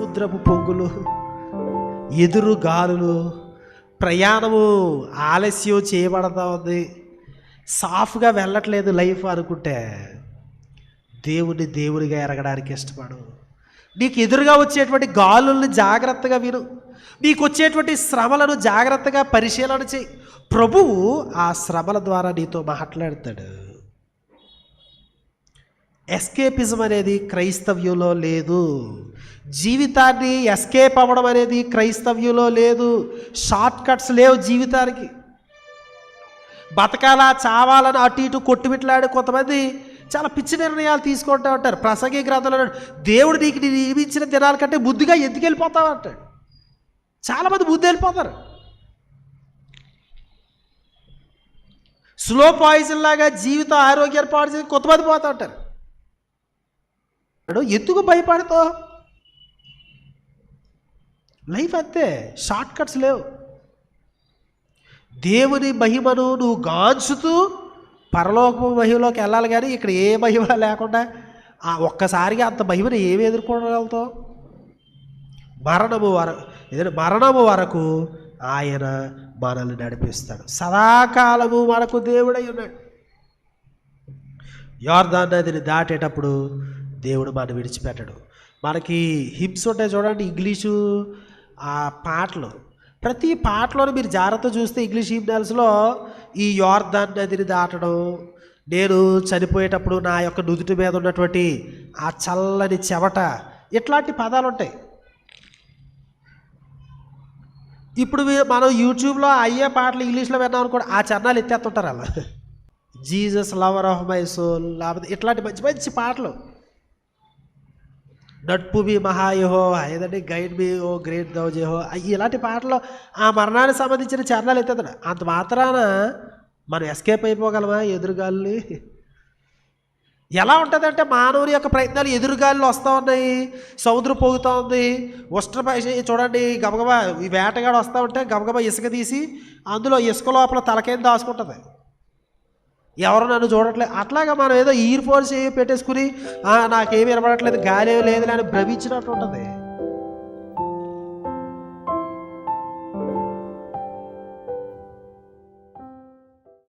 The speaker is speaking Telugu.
సముద్రపు పొంగులు ఎదురు గాలులు ప్రయాణము ఆలస్యం చేయబడతా ఉంది సాఫ్గా వెళ్ళట్లేదు లైఫ్ అనుకుంటే దేవుని దేవుడిగా ఎరగడానికి ఇష్టపడు. నీకు ఎదురుగా వచ్చేటువంటి గాలుల్ని జాగ్రత్తగా విను. నీకు వచ్చేటువంటి శ్రమలను జాగ్రత్తగా పరిశీలన చేయి. ప్రభువు ఆ శ్రమల ద్వారా నీతో మాట్లాడతాడు. ఎస్కేపిజం అనేది క్రైస్తవ్యంలో లేదు. జీవితాన్ని ఎస్కేప్ అవ్వడం అనేది క్రైస్తవ్యంలో లేదు. షార్ట్ కట్స్ లేవు జీవితానికి. బతకాలా చావాలని అటు ఇటు కొట్టుమిట్లాడి కొంతమంది చాలా పిచ్చి నిర్ణయాలు తీసుకుంటూ ఉంటారు. ప్రసంగి గ్రంథంలో దేవుడు నీకు నేను నియమించిన దినాల కంటే బుద్ధిగా ఎందుకు వెళ్ళిపోతావు అంటాడు చాలామంది బుద్ధి వెళ్ళిపోతారు. స్లో పాయిజన్ లాగా జీవిత ఆరోగ్యాన్ని పాడు చేసి కొంతమంది పోతూ ఉంటారు. అడు ఎందుకు భయపడతావు లైఫ్ అంతే షార్ట్ కట్స్ లేవు. దేవుని మహిమను నువ్వు గాంచుతూ పరలోకము మహిమలోకి వెళ్ళాలి కానీ ఇక్కడ ఏ మహిమ లేకుండా ఆ ఒక్కసారిగా అంత మహిమను ఏమి ఎదుర్కోగలుగుతావు మరణము వరకు ఏదైనా మరణము వరకు ఆయన మనల్ని నడిపిస్తాడు. సదాకాలము మనకు దేవుడై ఉన్నాడు. యోర్ధాన్ నదిని దాటేటప్పుడు దేవుడు మన విడిచిపెట్టడు. మనకి హిప్స్ ఉంటాయి చూడండి ఇంగ్లీషు ఆ పాటలు. ప్రతి పాటలోనూ మీరు జాగ్రత్త చూస్తే ఇంగ్లీష్ హిమ్నాల్స్లో ఈ యోర్ధన్ నదిని దాటడం నేను చనిపోయేటప్పుడు నా యొక్క నుదుటి మీద ఉన్నటువంటి ఆ చల్లని చెమట ఇట్లాంటి పదాలు ఉంటాయి ఇప్పుడు మనం యూట్యూబ్లో అయ్యే పాటలు ఇంగ్లీష్లో విన్నాం అనుకోండి ఆ చరణాలు ఎత్తేస్తుంటారు అలా. Jesus lover of my soul లేకపోతే ఇట్లాంటి మంచి మంచి పాటలు. నట్పు మీ మహాయహో ఏదంటే గైడ్ మీ ఓ గ్రేట్ దౌజేహో ఇలాంటి పాటలు ఆ మరణానికి సంబంధించిన చరణాలు ఎత్తేస్తాడు అంత మాత్రాన మనం ఎస్కేప్ అయిపోగలమా ఎదురుగాల్ని? ఎలా ఉంటుందంటే మానవుని యొక్క ప్రయత్నాలు ఎదురుగాలు వస్తూ ఉన్నాయి సముద్రం పోగుతూ ఉంది. ఉష్ట్ర చూడండి గబగబా ఈ వేటగాడు వస్తూ ఉంటే గబగబా ఇసుక తీసి అందులో ఇసుక లోపల తలకేం దాచుకుంటుంది? ఎవరు నన్ను చూడట్లేదు అట్లాగా మనం ఏదో ఇయర్ ఫోన్స్ పెట్టేసుకుని నాకేమి వినపడట్లేదు గాలి లేదు అని భ్రమించినట్టు ఉంటుంది.